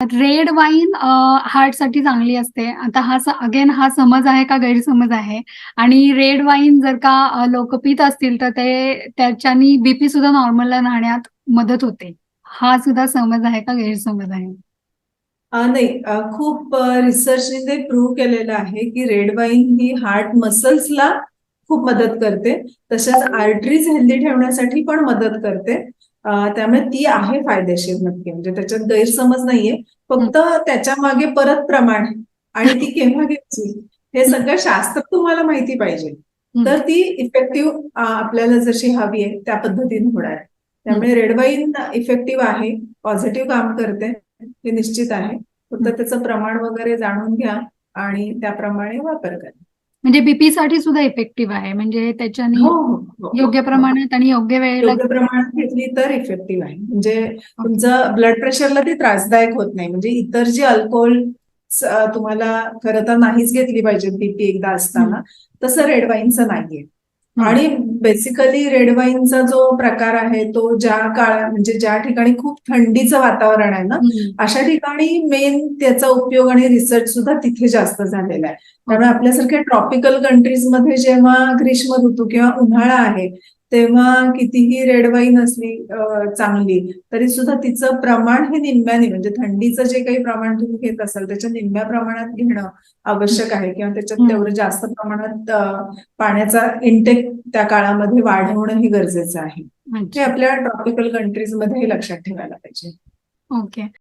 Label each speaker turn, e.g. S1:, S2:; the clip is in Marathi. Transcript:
S1: रेड वाईन हार्टसाठी चांगली असते. आता हा अगेन हा समज आहे का गैरसमज आहे? आणि रेड वाईन जर का लोक पित असतील तर ते त्याच्यानी बीपी सुद्धा नॉर्मलला राहण्यात मदत होते. हा सुद्धा समज आहे का गैरसमज आहे?
S2: नाही. खूप रिसर्चने ते प्रूव्ह केलेलं आहे की रेड वाईन ही हार्ट मसल्सला खूप मदत करते. तसेच आर्टरीज हेल्दी ठेवण्यासाठी पण मदत करते. त्यामुळे ती आहे फायदेशीर नक्की. म्हणजे त्याच्यात गैरसमज नाहीये. फक्त त्याच्यामागे परत प्रमाण आणि ती केव्हा घ्यायची हे सगळं शास्त्र तुम्हाला माहिती पाहिजे. तर ती इफेक्टिव्ह आपल्याला जशी हवी आहे त्या पद्धतीने होणार आहे. त्यामुळे रेड वाईन इफेक्टिव्ह आहे पॉझिटिव्ह काम करते हे निश्चित आहे. फक्त त्याचं प्रमाण वगैरे जाणून घ्या आणि त्याप्रमाणे वापर करा.
S1: म्हणजे बीपी साठी सुद्धा इफेक्टिव्ह आहे. म्हणजे त्याच्याने
S2: हो हो, हो.
S1: योग्य प्रमाणात आणि योग्य वेळेला
S2: योग्य प्रमाणात घेतली तर इफेक्टिव्ह आहे. म्हणजे तुमचं ब्लड प्रेशरला ती त्रासदायक होत नाही. म्हणजे इतर जी अल्कोहोल तुम्हाला खरं तर नाहीच घेतली पाहिजे बीपी एकदा असताना. तसं रेड वाईनचं नाहीये. आणि बेसिकली रेड वाईनचा जो प्रकार आहे तो ज्या काळा म्हणजे ज्या ठिकाणी खूप थंडीचं वातावरण आहे ना. अशा ठिकाणी मेन त्याचा उपयोग आणि रिसर्च सुद्धा तिथे जास्त झालेला आहे त्यामुळे आपल्यासारख्या ट्रॉपिकल कंट्रीजमध्ये जेव्हा ग्रीष्म ऋतू किंवा उन्हाळा आहे तेव्हा कितीही रेड वाईन असली चांगली तरी सुद्धा तिचं प्रमाण हे निम्म्याने म्हणजे थंडीचं जे काही प्रमाण तुम्ही घेत असाल त्याच्या निम्म्या प्रमाणात घेणं आवश्यक आहे. किंवा त्याच्यात. तेवढं जास्त प्रमाणात पाण्याचा इंटेक त्या काळामध्ये वाढवणं हे गरजेचं आहे. हे
S1: अच्छा
S2: आपल्या ट्रॉपिकल कंट्रीजमध्ये लक्षात ठेवायला पाहिजे.
S1: ओके.